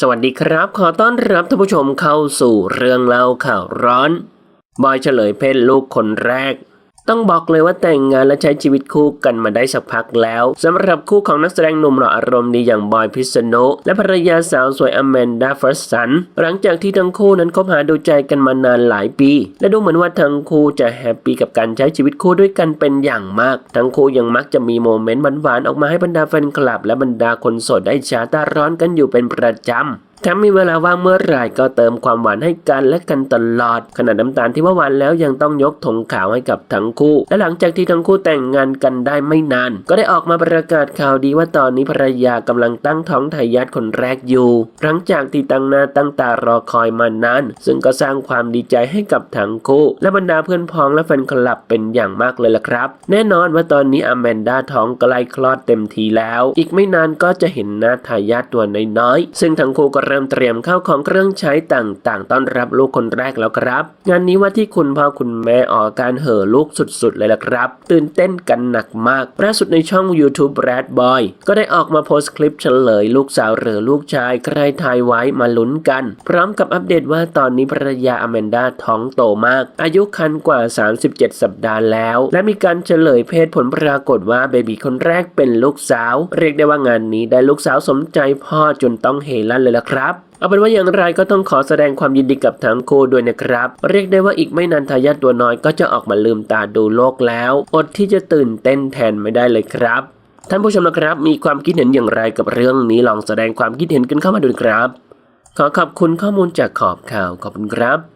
สวัสดีครับ ขอต้อนรับท่านผู้ชมเข้าสู่เรื่องเล่าข่าวร้อน บอยเฉลยเพศลูกคนแรก ต้องบอกเลยว่าแต่งงานและใช้ชีวิตคู่กันมาได้สักพักแล้วสำหรับคู่ของนักแสดงหนุ่มหล่ออารมณ์ดีอย่างบอยพิษณุและภรรยาสาวสวยอแมนดาเฟิร์สสันหลังจากที่ทั้งคู่นั้นคบหาดูใจกันมานานหลายปี และดูเหมือนว่าทั้งคู่จะแฮปปี้กับการใช้ชีวิตคู่ด้วยกันเป็นอย่างมาก ทั้งคู่ยังมักจะมีโมเมนต์หวานๆออกมาให้บรรดาแฟนคลับ และบรรดาคนโสดได้ชาตาร้อนกันอยู่เป็นประจำ แถมมีเวลาว่างเมื่อไหร่ก็เติมความหวานให้กันและกันตลอด ขนาดน้ำตาลที่ว่าหวานแล้วยังต้องยกธงขาวให้กับทั้งคู่ และหลังจากที่ทั้งคู่แต่งงานกันได้ไม่นาน ก็ได้ออกมาประกาศข่าวดีว่าตอนนี้ภรรยากำลังตั้งท้องทายาทคนแรกอยู่ หลังจากที่ตั้งหน้าตั้งตารอคอยมานาน ซึ่งก็สร้างความดีใจให้กับทั้งคู่ และบรรดาเพื่อนพ้องและแฟนคลับเป็นอย่างมากเลยล่ะครับ แน่นอนว่าตอนนี้อแมนดาท้องใกล้คลอดเต็มทีแล้ว อีกไม่นานก็จะเห็นหน้าทายาทตัวน้อยๆซึ่งทั้งคู่ก็เริ่มเตรียมเข้าของเครื่องใช้ต่างๆ ต้อนรับลูกคนแรกแล้วครับ งานนี้ว่าที่คุณพ่อคุณแม่ออกการเห่อลูกสุดๆ เลยล่ะครับ ตื่นเต้นกันหนักมากล่าสุดในช่อง YouTube Brad Boy ก็ได้ออกมาโพสต์คลิปเฉลยลูกสาวหรือลูกชายใครทายไว้มาลุ้นกัน พร้อมกับอัปเดตว่าตอนนี้ภรรยาอแมนดาท้องโตมาก อายุครรภ์กว่า 37 สัปดาห์แล้ว และมีการเฉลยเพศผลปรากฏว่าเบบีคนแรกเป็นลูกสาว เรียกได้ว่างานนี้ได้ลูกสาวสมใจพ่อจนต้องเฮลั่นเลยล่ะครับเอาเป็นว่าอย่างไรก็ต้องขอแสดงความยินดีกับทั้งคู่ด้วยนะครับ เรียกได้ว่าอีกไม่นานทายาทตัวน้อยก็จะออกมาลืมตาดูโลกแล้ว อดที่จะตื่นเต้นแทนไม่ได้เลยครับท่านผู้ชมนะครับ มีความคิดเห็นอย่างไรกับเรื่องนี้ลองแสดงความคิดเห็นกันเข้ามาดูนะครับ ขอขอบคุณข้อมูลจากขอบข่าวขอบคุณครับ